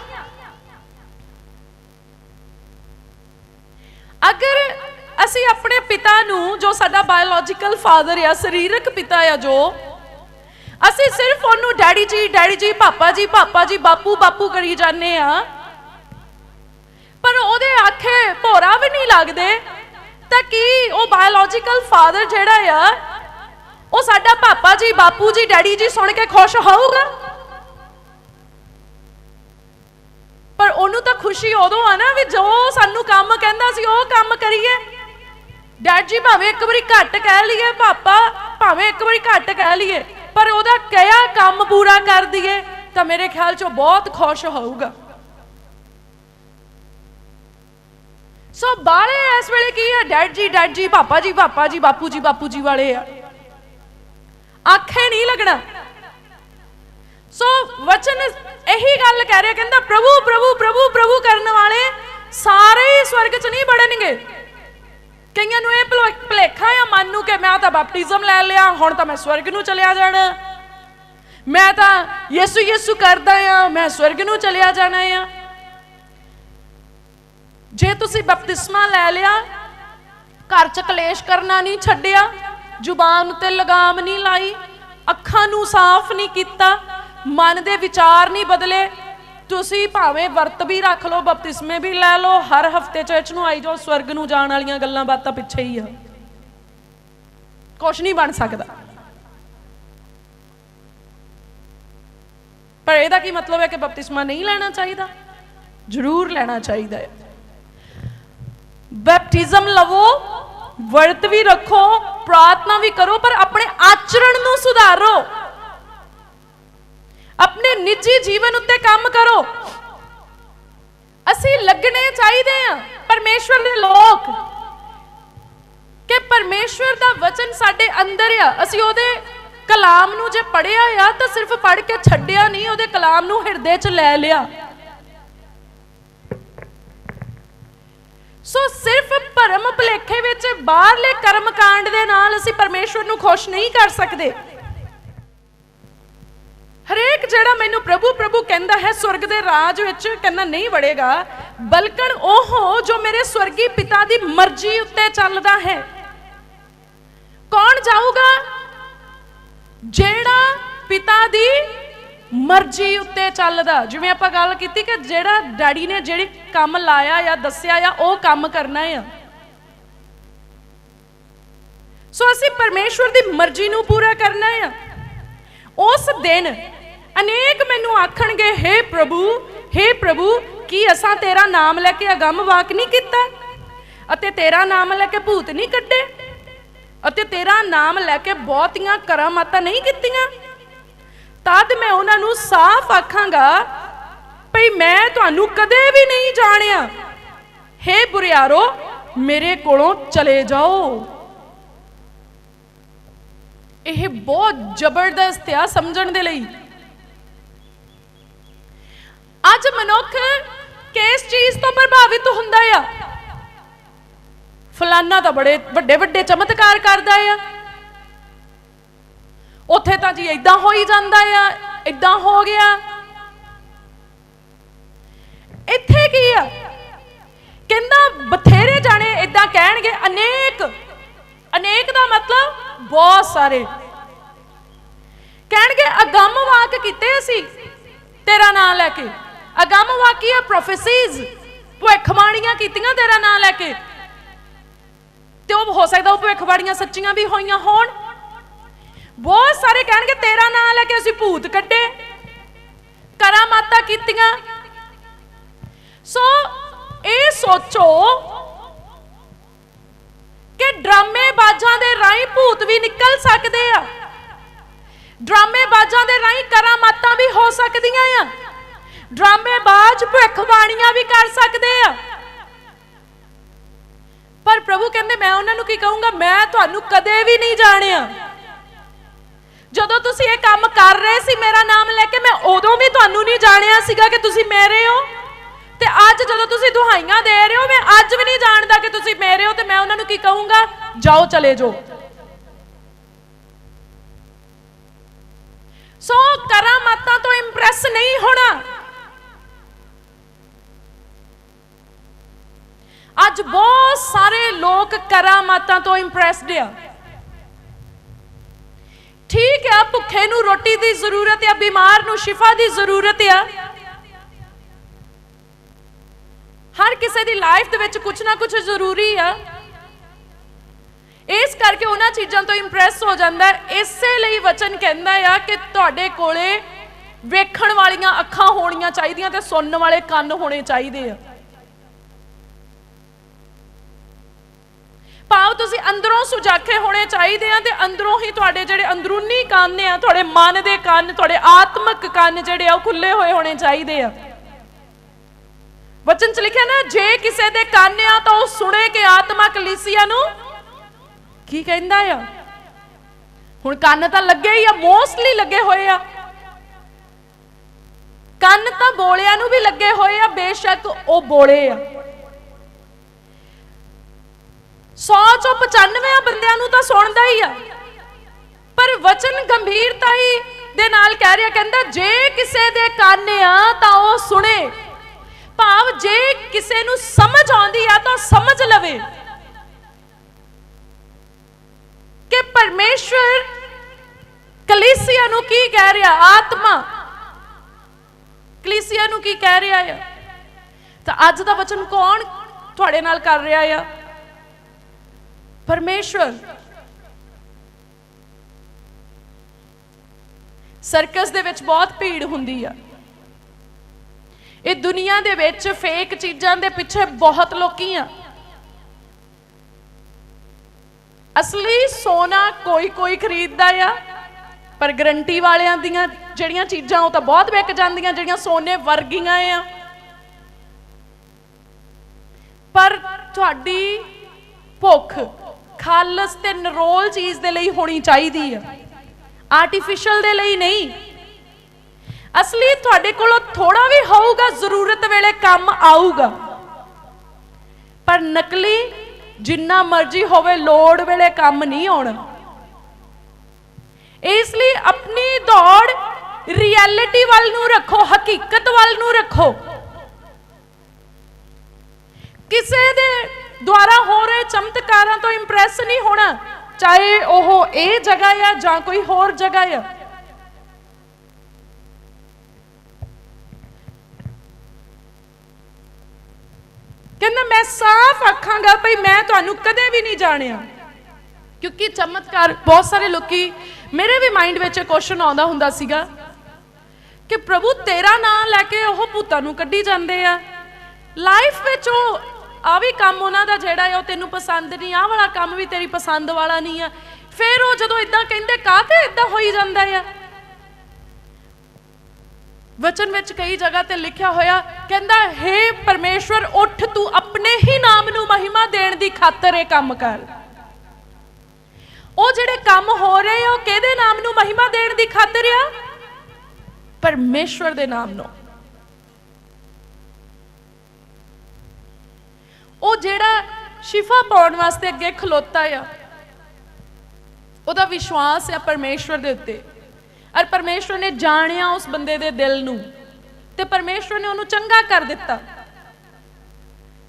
ਅਗਰ ਅਸੀਂ ਆਪਣੇ ਪਿਤਾ ਨੂੰ, ਜੋ ਸਾਡਾ ਬਾਇਓਲੋਜੀਕਲ ਫਾਦਰ ਆ, ਸਰੀਰਕ ਪਿਤਾ ਆ ਜੋ ਅਸੀਂ ਸਿਰਫ ਉਹਨੂੰ ਡੈਡੀ ਜੀ ਡੈਡੀ ਜੀ, ਪਾਪਾ ਜੀ ਪਾਪਾ ਜੀ, ਬਾਪੂ ਬਾਪੂ ਕਰੀ ਜਾਂਦੇ ਆ। ਪਰ ਉਹਦੇ ਆਖੇ ਭੋਰਾ ਵੀ ਨਹੀਂ ਲੱਗਦੇ। ਤਾਂ ਕੀ ਉਹ ਬਾਇਓਲੋਜੀਕਲ ਫਾਦਰ ਜਿਹੜਾ ਆ, ਉਹ ਸਾਡਾ ਪਾਪਾ ਜੀ, ਬਾਪੂ ਜੀ, ਡੈਡੀ ਜੀ ਸੁਣ ਕੇ ਖੁਸ਼ ਹੋਊਗਾ? ਪਰ ਉਹਨੂੰ ਤਾਂ ਖੁਸ਼ੀ ਉਦੋਂ ਆ ਨਾ ਵੀ ਜੋ ਸਾਨੂੰ ਕੰਮ ਕਹਿੰਦਾ ਸੀ, ਉਹ ਕੰਮ ਕਰੀਏ। ਡੈਡ ਜੀ ਭਾਵੇਂ ਇੱਕ ਵਾਰੀ ਘੱਟ ਕਹਿ ਲਈਏ, ਪਾਪਾ ਭਾਵੇਂ ਇੱਕ ਵਾਰੀ ਘੱਟ ਕਹਿ ਲਈਏ। ਪਰ ਉਹਦਾ ਕਿਹਾ ਕੰਮ ਪੂਰਾ ਕਰ ਦਈਏ, ਤਾਂ ਮੇਰੇ ਖਿਆਲ 'ਚ ਬਹੁਤ ਖੁਸ਼ ਹੋਊਗਾ। ਸੋ ਬਾਲੇ, ਇਸ ਵੇਲੇ ਕੀ ਹੈ ਡੈਡ ਜੀ ਡੈਡ ਜੀ, ਪਾਪਾ ਜੀ ਪਾਪਾ ਜੀ, ਬਾਪੂ ਜੀ ਬਾਪੂ ਜੀ ਵਾਲੇ ਆ। ਆਖੇ ਨਹੀਂ ਲੱਗਣਾ। ਸੋ ਵਚਨ ਇਹੀ ਗੱਲ ਕਹਿ ਰਿਹਾ, ਕਹਿੰਦਾ, ਪ੍ਰਭੂ ਪ੍ਰਭੂ ਪ੍ਰਭੂ ਪ੍ਰਭੂ ਕਰਨ ਵਾਲੇ ਸਾਰੇ ਹੀ ਸਵਰਗ 'ਚ ਨਹੀਂ ਵੜਨਗੇ। ਕਈਆਂ ਨੂੰ ਇਹ ਭੁਲ- ਆ ਮਨ ਨੂੰ ਕਿ ਮੈਂ ਤਾਂ ਬਪਤਿਜ਼ਮ ਲੈ ਲਿਆ, ਹੁਣ ਤਾਂ ਮੈਂ ਸਵਰਗ ਨੂੰ ਚਲਿਆ ਜਾਣਾ। ਮੈਂ ਤਾਂ ਯਿਸੂ ਯਿਸੂ ਕਰਦਾ ਆ, ਮੈਂ ਸਵਰਗ ਨੂੰ ਚਲਿਆ ਜਾਣਾ ਆ। ਜੇ ਤੁਸੀਂ ਬਪਤਿਸਮਾ ਲੈ ਲਿਆ, ਘਰ ਚ ਕਲੇਸ਼ ਕਰਨਾ ਨਹੀਂ ਛੱਡਿਆ, ਜ਼ੁਬਾਨ ਉੱਤੇ ਲਗਾਮ ਨਹੀਂ ਲਾਈ, ਅੱਖਾਂ ਨੂੰ ਸਾਫ਼ ਨਹੀਂ ਕੀਤਾ, ਮਨ ਦੇ ਵਿਚਾਰ ਨਹੀਂ ਬਦਲੇ ਤੁਸੀਂ ਭਾਵੇਂ ਵਰਤ ਵੀ ਰੱਖ ਲਓ, ਬਪਤਿਸਮੇ ਵੀ ਲੈ ਲਓ, ਹਰ ਹਫ਼ਤੇ ਚਰਚ ਨੂੰ ਆਈ ਜਾਓ, ਸਵਰਗ ਨੂੰ ਜਾਣ ਵਾਲੀਆਂ ਗੱਲਾਂ ਬਾਤਾਂ ਪਿੱਛੇ ਹੀ ਆ। ਕੁਛ ਨਹੀਂ ਬਣ ਸਕਦਾ। ਪਰ ਇਹਦਾ ਕੀ ਮਤਲਬ ਹੈ ਕਿ ਬਪਤਿਸਮਾ ਨਹੀਂ ਲੈਣਾ ਚਾਹੀਦਾ? ਜ਼ਰੂਰ ਲੈਣਾ ਚਾਹੀਦਾ ਹੈ। ਬੈਪਟਿਜ਼ਮ ਲਵੋ, ਵਰਤ ਵੀ ਰੱਖੋ, ਪ੍ਰਾਰਥਨਾ ਵੀ ਕਰੋ, ਪਰ ਆਪਣੇ ਆਚਰਣ ਨੂੰ ਸੁਧਾਰੋ। ਆਪਣੇ ਨਿੱਜੀ ਜੀਵਨ ਉੱਤੇ ਕੰਮ ਕਰੋ। ਅਸੀਂ ਲੱਗਣੇ ਚਾਹੀਦੇ ਆ ਪਰਮੇਸ਼ਵਰ ਦੇ ਲੋਕ। ਕਿ ਪਰਮੇਸ਼ਵਰ ਦਾ ਵਚਨ ਸਾਡੇ ਅੰਦਰ ਆ। ਅਸੀਂ ਉਹਦੇ ਕਲਾਮ ਨੂੰ ਜੇ ਪੜਿਆ ਆ, ਤਾਂ ਸਿਰਫ ਪੜ ਕੇ ਛੱਡਿਆ ਨਹੀਂ, ਉਹਦੇ ਕਲਾਮ ਨੂੰ ਹਿਰਦੇ 'ਚ ਲੈ ਲਿਆ। ਸੋ ਸਿਰਫ ਭਰਮ ਭਲੇਖੇ ਵਿੱਚ ਬਾਹਰਲੇ ਕਰਮ ਕਾਂਡ ਦੇ ਨਾਲ ਅਸੀਂ ਪਰਮੇਸ਼ਵਰ ਨੂੰ ਖੁਸ਼ ਨਹੀਂ ਕਰ ਸਕਦੇ। ਜਿਹੜਾ ਮੈਨੂੰ ਪ੍ਰਭੂ ਪ੍ਰਭੂ ਕਹਿੰਦਾ ਹੈ, ਸਵਰਗ ਦੇ ਰਾਜ ਵਿੱਚ ਕਹਿੰਦਾ ਨਹੀਂ ਵੜੇਗਾ ਬਲਕਨ ਉਹ ਜੋ ਮੇਰੇ ਸਵਰਗੀ ਪਿਤਾ ਦੀ ਮਰਜ਼ੀ ਉੱਤੇ ਚੱਲਦਾ ਹੈ। ਕੌਣ ਜਾਊਗਾ ਜਿਹੜਾ ਪਿਤਾ ਦੀ ਮਰਜ਼ੀ ਉੱਤੇ ਚੱਲਦਾ? ਜਿਵੇਂ ਆਪਾਂ ਗੱਲ ਕੀਤੀ ਕਿ ਜਿਹੜਾ ਡੈਡੀ ਨੇ ਜਿਹੜੀ ਕੰਮ ਲਾਇਆ ਜਾਂ ਦੱਸਿਆ ਆ ਉਹ ਕੰਮ ਕਰਨਾ ਆ। ਸੋ ਅਸੀਂ ਪਰਮੇਸ਼ਵਰ ਦੀ ਮਰਜ਼ੀ ਨੂੰ ਪੂਰਾ ਕਰਨਾ ਆ। ਉਸ ਦਿਨ ਅਨੇਕ ਮੈਨੂੰ ਆਖਣਗੇ हे ਪ੍ਰਭੂ हे ਪ੍ਰਭੂ ਕੀ ਅਸਾਂ ਤੇਰਾ ਨਾਮ ਲੈ ਕੇ ਅਗੰਮ ਵਾਕ ਨਹੀਂ ਕੀਤਾ ਅਤੇ ਤੇਰਾ ਨਾਮ ਲੈ ਕੇ ਭੂਤ ਨਹੀਂ ਕੱਢੇ ਅਤੇ ਤੇਰਾ ਨਾਮ ਲੈ ਕੇ ਬਹੁਤੀਆਂ ਕਰਾਮਾਤਾਂ ਨਹੀਂ ਕੀਤੀਆਂ ਤਦ ਮੈਂ ਉਹਨਾਂ ਨੂੰ ਸਾਫ਼ ਆਖਾਂਗਾ ਭਈ ਮੈਂ ਤੁਹਾਨੂੰ ਕਦੇ ਵੀ ਨਹੀਂ ਜਾਣਿਆ हे ਬੁਰਿਆਰੋ ਮੇਰੇ ਕੋਲੋਂ ਚਲੇ ਜਾਓ ਇਹ ਬਹੁਤ ਜ਼ਬਰਦਸਤ ਆ ਸਮਝਣ ਦੇ ਲਈ ਅੱਜ ਮਨੁੱਖ ਕਿਸ ਚੀਜ਼ ਤੋਂ ਪ੍ਰਭਾਵਿਤ ਹੁੰਦਾ ਆ? ਫਲਾਨਾ ਤਾਂ ਬੜੇ ਵੱਡੇ ਵੱਡੇ ਚਮਤਕਾਰ ਕਰਦਾ ਆ। ਉੱਥੇ ਤਾਂ ਜੀ ਇਦਾਂ ਹੋ ਹੀ ਜਾਂਦਾ ਆ ਇਦਾਂ ਹੋ ਗਿਆ। ਇੱਥੇ ਕੀ ਆ? ਕਹਿੰਦਾ ਬਥੇਰੇ ਜਾਣੇ ਇਦਾਂ ਕਹਿਣਗੇ, ਅਨੇਕ ਅਨੇਕ ਦਾ ਮਤਲਬ ਬਹੁਤ ਸਾਰੇ। ਕਹਿਣਗੇ ਅਗੰਮ ਵਾਕ ਕੀਤੇ ਅਸੀਂ ਤੇਰਾ ਨਾਮ ਲੈ ਕੇ। ਅਗੰਮ ਵਾਕੀਆ ਪ੍ਰੋਫੈਸੀਜ਼ ਭਵਿੱਖਬਾਣੀਆਂ ਕੀਤੀਆਂ ਤੇਰਾ ਨਾਮ ਲੈ ਕੇ। ਤੇ ਉਹ ਹੋ ਸਕਦਾ ਉਹ ਭਵਿੱਖਬਾਣੀਆਂ ਸੱਚੀਆਂ ਵੀ ਹੋਈਆਂ ਹੋਣ। ਬਹੁਤ ਸਾਰੇ ਕਹਿਣਗੇ, ਤੇਰਾ ਨਾਮ ਲੈ ਕੇ ਅਸੀਂ ਭੂਤ ਕੱਢੇ ਕਰਾਮਾਤਾਂ ਕੀਤੀਆਂ। ਸੋ ਇਹ ਸੋਚੋ ਕਿ ਡਰਾਮੇ ਬਾਜਾਂ ਦੇ ਰਾਹੀਂ ਭੂਤ ਵੀ ਨਿਕਲ ਸਕਦੇ ਆ। ਡਰਾਮੇ ਬਾਜਾਂ ਦੇ ਰਾਹੀਂ ਕਰਾਮਾਤਾਂ ਵੀ ਹੋ ਸਕਦੀਆਂ ਆ। ਡਰਾਮੇ ਬਾਜ ਵੀ ਕਰ ਸਕਦੇ ਆ। ਪਰ ਪ੍ਰਭੂ ਕਹਿੰਦੇ, ਮੈਂ ਉਹਨਾਂ ਨੂੰ ਕੀ ਕਹੂੰਗਾ? ਮੈਂ ਤੁਹਾਨੂੰ ਕਦੇ ਵੀ ਨਹੀਂ ਜਾਣਿਆ। ਜਦੋਂ ਤੁਸੀਂ ਇਹ ਕੰਮ ਕਰ ਰਹੇ ਸੀ ਮੇਰਾ ਨਾਮ ਲੈ ਕੇ, ਮੈਂ ਉਦੋਂ ਵੀ ਤੁਹਾਨੂੰ ਨਹੀਂ ਜਾਣਿਆ ਸੀਗਾ ਕਿ ਤੁਸੀਂ ਮੇਰੇ ਹੋ। ਤੇ ਅੱਜ ਜਦੋਂ ਤੁਸੀਂ ਦੁਹਾਈਆਂ ਦੇ ਰਹੇ ਹੋ, ਮੈਂ ਅੱਜ ਵੀ ਨਹੀਂ ਜਾਣਦਾ ਕਿ ਤੁਸੀਂ ਮੇਰੇ ਹੋ, ਤੇ ਮੈਂ ਉਹਨਾਂ ਨੂੰ ਕੀ ਕਹੂੰਗਾ? ਜਾਓ, ਚਲੇ ਜਾਓ। ਸੋ ਕਰਾਮਾਤਾਂ ਤੋਂ ਇੰਪ੍ਰੈਸ ਨਹੀਂ ਹੋਣਾ। ਅੱਜ ਬਹੁਤ ਸਾਰੇ ਲੋਕ ਕਰਾਮਾਤਾਂ ਤੋਂ ਇੰਪ੍ਰੈਸਡ ਆ। ਠੀਕ ਆ, ਭੁੱਖੇ ਨੂੰ ਰੋਟੀ ਦੀ ਜ਼ਰੂਰਤ ਆ, ਬਿਮਾਰ ਨੂੰ ਸ਼ਿਫਾ ਦੀ ਜ਼ਰੂਰਤ ਆ। ਹਰ ਕਿਸੇ ਦੀ ਲਾਈਫ ਦੇ ਵਿੱਚ ਕੁਝ ਨਾ ਕੁਝ ਜ਼ਰੂਰੀ ਆ। ਇਸ ਕਰਕੇ ਉਹਨਾਂ ਚੀਜ਼ਾਂ ਤੋਂ ਇੰਪ੍ਰੈਸ ਹੋ ਜਾਂਦਾ ਇਸੇ ਲਈ ਵਚਨ ਕਹਿੰਦਾ ਆ ਕਿ ਤੁਹਾਡੇ ਕੋਲੇ ਵੇਖਣ ਵਾਲੀਆਂ ਅੱਖਾਂ ਹੋਣੀਆਂ ਚਾਹੀਦੀਆਂ ਤੇ ਸੁਣਨ ਵਾਲੇ ਕੰਨ ਹੋਣੇ ਚਾਹੀਦੇ ਆ। ਭਾਵ ਤੁਸੀਂ ਅੰਦਰੋਂ ਸੁਜਾਖੇ ਹੋਣੇ ਚਾਹੀਦੇ ਆ ਤੇ ਅੰਦਰੋਂ ਹੀ ਤੁਹਾਡੇ ਜਿਹੜੇ ਅੰਦਰੂਨੀ ਕੰਨ ਆ, ਤੁਹਾਡੇ ਮਨ ਦੇ ਕੰਨ, ਤੁਹਾਡੇ ਆਤਮਿਕ ਕੰਨ ਜਿਹੜੇ ਆ, ਉਹ ਖੁੱਲੇ ਹੋਏ ਹੋਣੇ ਚਾਹੀਦੇ ਆ। ਵਚਨ ਚ ਲਿਖਿਆ ਨਾ, ਜੇ ਕਿਸੇ ਦੇ ਕੰਨ ਆ ਤਾਂ ਉਹ ਸੁਣੇ ਕਿ ਆਤਮਾ ਕਲੀਸਿਆ ਨੂੰ ਕੀ ਕਹਿੰਦਾ ਆ? ਹੁਣ ਕੰਨ ਤਾਂ ਲੱਗੇ ਹੀ ਆ, ਮੋਸਟਲੀ ਲੱਗੇ ਹੋਏ ਆ। ਕੰਨ ਤਾਂ ਬੋਲਿਆਂ ਨੂੰ ਵੀ ਲੱਗੇ ਹੋਏ ਆ, ਬੇਸ਼ੱਕ ਉਹ ਬੋਲੇ ਆ। 100 ਚੋਂ 95 ਬੰਦਿਆਂ ਨੂੰ ਤਾਂ ਸੁਣਦਾ ਹੀ ਆ। ਪਰ ਵਚਨ ਗੰਭੀਰਤਾ ਹੀ ਦੇ ਨਾਲ ਕਹਿ ਰਿਹਾ, ਕਹਿੰਦਾ, ਜੇ ਕਿਸੇ ਦੇ ਕੰਨ ਆ ਤਾਂ ਉਹ ਸੁਣੇ। ਭਾਵ ਜੇ ਕਿਸੇ ਨੂੰ ਸਮਝ ਆਉਂਦੀ ਆ ਤਾਂ ਸਮਝ ਲਵੇ। ਕਿ ਪਰਮੇਸ਼ਵਰ ਕਲੀਸਿਆ ਨੂੰ ਕੀ ਕਹਿ ਰਿਹਾ? ਆਤਮਾ। ਕਲੀਸਿਆ ਨੂੰ ਕੀ ਕਹਿ ਰਿਹਾ ਆ? ਤਾਂ ਅੱਜ ਦਾ ਵਚਨ ਕੌਣ ਤੁਹਾਡੇ ਨਾਲ ਕਰ ਰਿਹਾ ਆ? ਪਰਮੇਸ਼ਵਰ। ਸਰਕਸ ਦੇ ਵਿੱਚ ਬਹੁਤ ਭੀੜ ਹੁੰਦੀ ਆ। ਇਹ ਦੁਨੀਆ ਦੇ ਵਿੱਚ ਫੇਕ ਚੀਜ਼ਾਂ ਦੇ ਪਿੱਛੇ ਬਹੁਤ ਲੋਕੀ ਆ। ਅਸਲੀ ਸੋਨਾ ਕੋਈ ਕੋਈ ਖਰੀਦਦਾ ਆ, ਪਰ ਗਰੰਟੀ ਵਾਲਿਆਂ ਦੀਆਂ ਜਿਹੜੀਆਂ ਚੀਜ਼ਾਂ, ਉਹ ਤਾਂ ਬਹੁਤ ਵਿਕ ਜਾਂਦੀਆਂ, ਜਿਹੜੀਆਂ ਸੋਨੇ ਵਰਗੀਆਂ ਆ। ਪਰ ਤੁਹਾਡੀ ਭੁੱਖ ਖਾਲਸ ਤੇ ਨਰੋਲ ਚੀਜ਼ ਦੇ ਲਈ ਹੋਣੀ ਚਾਹੀਦੀ ਆ। ਆਰਟੀਫੀਸ਼ੀਅਲ ਦੇ ਲਈ ਨਹੀਂ। ਅਸਲੀ ਤੁਹਾਡੇ ਕੋਲੋਂ ਥੋੜਾ ਵੀ ਹੋਊਗਾ, ਜ਼ਰੂਰਤ ਵੇਲੇ ਕੰਮ ਆਊਗਾ। ਪਰ ਨਕਲੀ ਜਿੰਨਾ ਮਰਜ਼ੀ ਹੋਵੇ, ਲੋੜ ਵੇਲੇ ਕੰਮ ਨਹੀਂ ਆਉਣਾ। ਇਸ ਲਈ ਆਪਣੀ ਦੌੜ ਰਿਐਲਿਟੀ ਵੱਲ ਨੂੰ ਰੱਖੋ, ਹਕੀਕਤ ਵੱਲ ਨੂੰ ਰੱਖੋ। ਕਿਸੇ ਦੇ ਦੁਆਰਾ ਹੋ ਰਹੇ ਚਮਤਕਾਰਾਂ ਤੋਂ ਇੰਪ੍ਰੈਸ ਨਹੀਂ ਹੋਣਾ, ਚਾਹੇ ਉਹ ਇਹ ਜਗ੍ਹਾ ਆ ਜਾਂ ਕੋਈ ਹੋਰ ਜਗ੍ਹਾ ਆ। ਕਹਿੰਦਾ, ਮੈਂ ਸਾਫ਼ ਆਖਾਂਗਾ ਭਈ ਮੈਂ ਤੁਹਾਨੂੰ ਕਦੇ ਵੀ ਨਹੀਂ ਜਾਣਿਆ। ਕਿਉਂਕਿ ਚਮਤਕਾਰ ਬਹੁਤ ਸਾਰੇ ਲੋਕੀ ਮੇਰੇ ਵੀ ਮਾਈਂਡ ਵਿੱਚ ਕੁਐਸਚਨ ਆਉਂਦਾ ਹੁੰਦਾ ਸੀਗਾ ਕਿ ਪ੍ਰਭੂ ਤੇਰਾ ਨਾਮ ਲੈ ਕੇ ਉਹ ਭੂਤਾਂ ਨੂੰ ਕੱਢੀ ਜਾਂਦੇ ਆ। ਲਾਈਫ ਵਿੱਚ ਉਹ ਆ ਵੀ ਕੰਮ ਉਹਨਾਂ ਦਾ ਜਿਹੜਾ ਆ, ਉਹ ਤੈਨੂੰ ਪਸੰਦ ਨਹੀਂ, ਆਹ ਵਾਲਾ ਕੰਮ ਵੀ ਤੇਰੀ ਪਸੰਦ ਵਾਲਾ ਨਹੀਂ ਆ। ਫਿਰ ਉਹ ਜਦੋਂ ਇਦਾਂ ਕਹਿੰਦੇ, ਕਾਹਤੇ ਇਦਾਂ ਹੋਈ ਜਾਂਦਾ ਆ? ਵਚਨ ਵਿੱਚ ਕਈ ਜਗ੍ਹਾ ਤੇ ਲਿਖਿਆ ਹੋਇਆ, ਕਹਿੰਦਾ, ਹੈ ਪਰਮੇਸ਼ਵਰ, ਉੱਠ ਤੂੰ ਆਪਣੇ ਹੀ ਨਾਮ ਨੂੰ ਮਹਿਮਾ ਦੇਣ ਦੀ ਖਾਤਰ ਇਹ ਕੰਮ ਕਰ। ਉਹ ਜਿਹੜੇ ਕੰਮ ਹੋ ਰਹੇ ਆ, ਉਹ ਕਿਹਦੇ ਨਾਮ ਨੂੰ ਮਹਿਮਾ ਦੇਣ ਦੀ ਖਾਤਰ ਆ? ਪਰਮੇਸ਼ਵਰ ਦੇ ਨਾਮ ਨੂੰ। ਉਹ ਜਿਹੜਾ ਸ਼ਿਫਾ ਪਾਉਣ ਵਾਸਤੇ ਅੱਗੇ ਖਲੋਤਾ ਆ, ਉਹਦਾ ਵਿਸ਼ਵਾਸ ਆ ਪਰਮੇਸ਼ਵਰ ਦੇ ਉੱਤੇ। ਔਰ ਪਰਮੇਸ਼ਵਰ ਨੇ ਜਾਣਿਆ ਉਸ ਬੰਦੇ ਦੇ ਦਿਲ ਨੂੰ ਤੇ ਪਰਮੇਸ਼ਵਰ ਨੇ ਉਹਨੂੰ ਚੰਗਾ ਕਰ ਦਿੱਤਾ।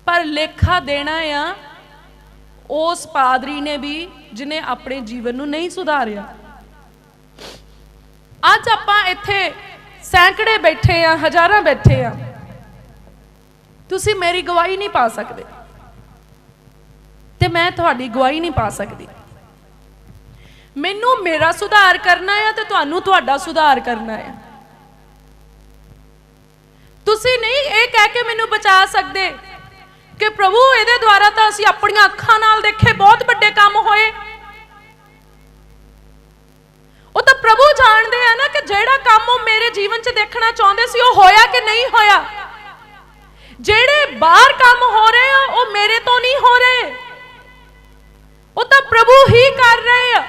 ਪਰ ਲੇਖਾ ਦੇਣਾ ਆ, ਉਸ ਪਾਦਰੀ ਨੇ ਵੀ ਜਿਨੇ ਆਪਣੇ ਜੀਵਨ ਨੂੰ ਨਹੀਂ ਸੁਧਾਰਿਆ। ਅੱਜ ਆਪਾਂ ਇੱਥੇ ਸੈਂਕੜੇ ਬੈਠੇ ਆ, ਹਜ਼ਾਰਾਂ ਬੈਠੇ ਆ। ਤੁਸੀਂ ਮੇਰੀ ਗਵਾਹੀ ਨਹੀਂ ਪਾ ਸਕਦੇ। ਤੇ ਮੈਂ ਤੁਹਾਡੀ ਗਵਾਹੀ ਨਹੀਂ ਪਾ ਸਕਦੀ। ਮੈਨੂੰ ਮੇਰਾ ਸੁਧਾਰ ਕਰਨਾ ਹੈ ਤੇ ਤੁਹਾਨੂੰ ਤੁਹਾਡਾ ਸੁਧਾਰ ਕਰਨਾ ਹੈ ਤੁਸੀਂ ਨਹੀਂ ਇਹ ਕਹਿ ਕੇ ਮੈਨੂੰ ਬਚਾ ਸਕਦੇ ਕਿ ਪ੍ਰਭੂ, ਇਹਦੇ ਦੁਆਰਾ ਤਾਂ ਅਸੀਂ ਆਪਣੀਆਂ ਅੱਖਾਂ ਨਾਲ ਦੇਖੇ ਬਹੁਤ ਵੱਡੇ ਕੰਮ ਹੋਏ। ਉਹ ਤਾਂ ਪ੍ਰਭੂ ਜਾਣਦੇ ਆ ਨਾ ਕਿ ਜਿਹੜਾ ਕੰਮ ਉਹ ਮੇਰੇ ਜੀਵਨ 'ਚ ਦੇਖਣਾ ਚਾਹੁੰਦੇ ਸੀ, ਉਹ ਹੋਇਆ ਕਿ ਨਹੀਂ ਹੋਇਆ? ਜਿਹੜੇ ਬਾਹਰ ਕੰਮ ਹੋ ਰਹੇ ਆ, ਉਹ ਮੇਰੇ ਤੋਂ ਨਹੀਂ ਹੋ ਰਹੇ। ਉਹ ਤਾਂ ਪ੍ਰਭੂ ਹੀ ਕਰ ਰਹੇ ਆ।